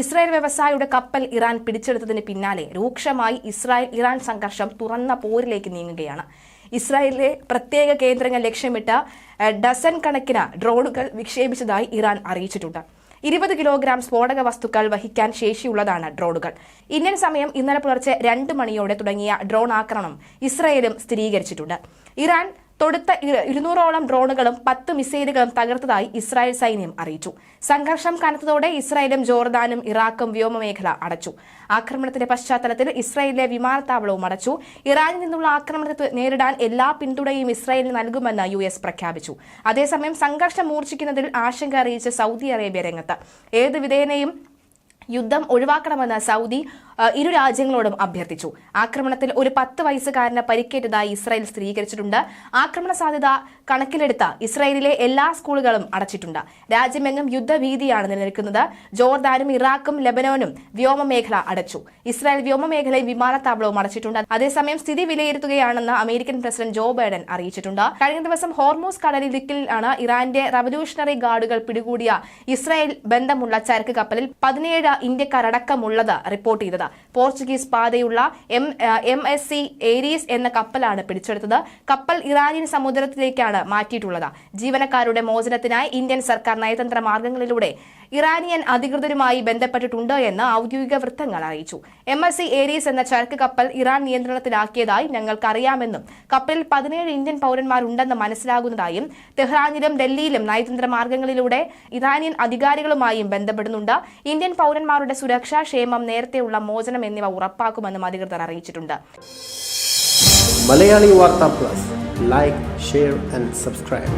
Israel വ്യവസായിയുടെ കപ്പൽ Iran പിടിച്ചെടുത്തതിന് പിന്നാലെ രൂക്ഷമായി ഇസ്രായേൽ ഇറാൻ സംഘർഷം തുറന്ന പോരിലേക്ക് നീങ്ങുകയാണ്. ഇസ്രായേലിലെ പ്രത്യേക കേന്ദ്രങ്ങൾ ലക്ഷ്യമിട്ട ഡസൻ കണക്കിന് ഡ്രോണുകൾ വിക്ഷേപിച്ചതായി ഇറാൻ അറിയിച്ചിട്ടുണ്ട്. ഇരുപത് കിലോഗ്രാം സ്ഫോടക വസ്തുക്കൾ വഹിക്കാൻ ശേഷിയുള്ളതാണ് ഡ്രോണുകൾ. ഇന്ത്യൻ സമയം ഇന്നലെ പുലർച്ചെ രണ്ട് മണിയോടെ തുടങ്ങിയ ഡ്രോൺ ആക്രമണം ഇസ്രായേലും സ്ഥിരീകരിച്ചിട്ടുണ്ട്. ഇറാൻ തൊടുത്ത ഇരു- ഇരുന്നൂറോളം ഡ്രോണുകളും പത്ത് മിസൈലുകളും തകർത്തതായി ഇസ്രായേൽ സൈന്യം അറിയിച്ചു. സംഘർഷം കനത്തതോടെ ഇസ്രായേലും ജോർദാനും ഇറാഖും വ്യോമമേഖല അടച്ചു. ആക്രമണത്തിന്റെ പശ്ചാത്തലത്തിൽ ഇസ്രായേലിലെ വിമാനത്താവളവും അടച്ചു. ഇറാനിൽ നിന്നുള്ള ആക്രമണത്തെ നേരിടാൻ എല്ലാ പിന്തുണയും ഇസ്രായേലിന് നൽകുമെന്ന് യു എസ് പ്രഖ്യാപിച്ചു. അതേസമയം സംഘർഷം മൂർച്ഛിക്കുന്നതിൽ ആശങ്ക അറിയിച്ച് സൗദി അറേബ്യ രംഗത്ത്. ഏത് വിധേനയും യുദ്ധം ഒഴിവാക്കണമെന്ന് സൗദി ഇരു രാജ്യങ്ങളോടും അഭ്യർത്ഥിച്ചു. ആക്രമണത്തിൽ ഒരു പത്ത് വയസ്സുകാരന് പരിക്കേറ്റതായി ഇസ്രായേൽ സ്ഥിരീകരിച്ചിട്ടുണ്ട്. ആക്രമണ സാധ്യത കണക്കിലെടുത്ത ഇസ്രായേലിലെ എല്ലാ സ്കൂളുകളും അടച്ചിട്ടുണ്ട്. രാജ്യമെങ്ങും യുദ്ധഭീതിയാണ് നിലനിൽക്കുന്നത്. ജോർദാനും ഇറാഖും ലബനോനും വ്യോമമേഖല അടച്ചു. ഇസ്രായേൽ വ്യോമമേഖലയും വിമാനത്താവളവും അടച്ചിട്ടുണ്ട്. അതേസമയം സ്ഥിതി വിലയിരുത്തുകയാണെന്ന് അമേരിക്കൻ പ്രസിഡന്റ് ജോ ബൈഡൻ അറിയിച്ചിട്ടുണ്ട്. കഴിഞ്ഞ ദിവസം ഹോർമോസ് കടലിടുക്കിലാണ് ഇറാന്റെ റവല്യൂഷണറി ഗാർഡുകൾ പിടികൂടിയ ഇസ്രായേൽ ബന്ധമുള്ള ചരക്ക് കപ്പലിൽ പതിനേഴ് ഇന്ത്യക്കാരടക്കമുള്ളത് റിപ്പോർട്ട് ചെയ്തത്. Portuguese പാതയുള്ള M M S C Aries എന്ന കപ്പലാണ് പിടിച്ചെടുത്തത്. കപ്പൽ ഇറാനിയൻ സമുദ്രത്തിലേക്കാണ് മാറ്റിയിട്ടുള്ളത്. ജീവനക്കാരുടെ മോചനത്തിനായി ഇന്ത്യൻ സർക്കാർ നയതന്ത്ര മാർഗങ്ങളിലൂടെ ഇറാനിയൻ അധികൃതരുമായി ബന്ധപ്പെട്ടിട്ടുണ്ട് എന്ന് ഔദ്യോഗിക വൃത്തങ്ങൾ അറിയിച്ചു. എം എസ് സി ഏരീസ് എന്ന ചരക്ക് കപ്പൽ ഇറാൻ നിയന്ത്രണത്തിലാക്കിയതായി ഞങ്ങൾക്കറിയാമെന്നും കപ്പലിൽ പതിനേഴ് ഇന്ത്യൻ പൗരന്മാരുണ്ടെന്ന് മനസ്സിലാകുന്നതായും തെഹ്റാനിലും ഡൽഹിയിലും നയതന്ത്ര മാർഗങ്ങളിലൂടെ ഇറാനിയൻ അധികാരികളുമായും ബന്ധപ്പെടുന്നുണ്ട്. ഇന്ത്യൻ പൗരന്മാരുടെ സുരക്ഷാ ക്ഷേമം നേരത്തെയുള്ള മോചനം എന്നിവ ഉറപ്പാക്കുമെന്നും അധികൃതർ അറിയിച്ചിട്ടുണ്ട്. മലയാളി വാർത്താ plus. Like share and subscribe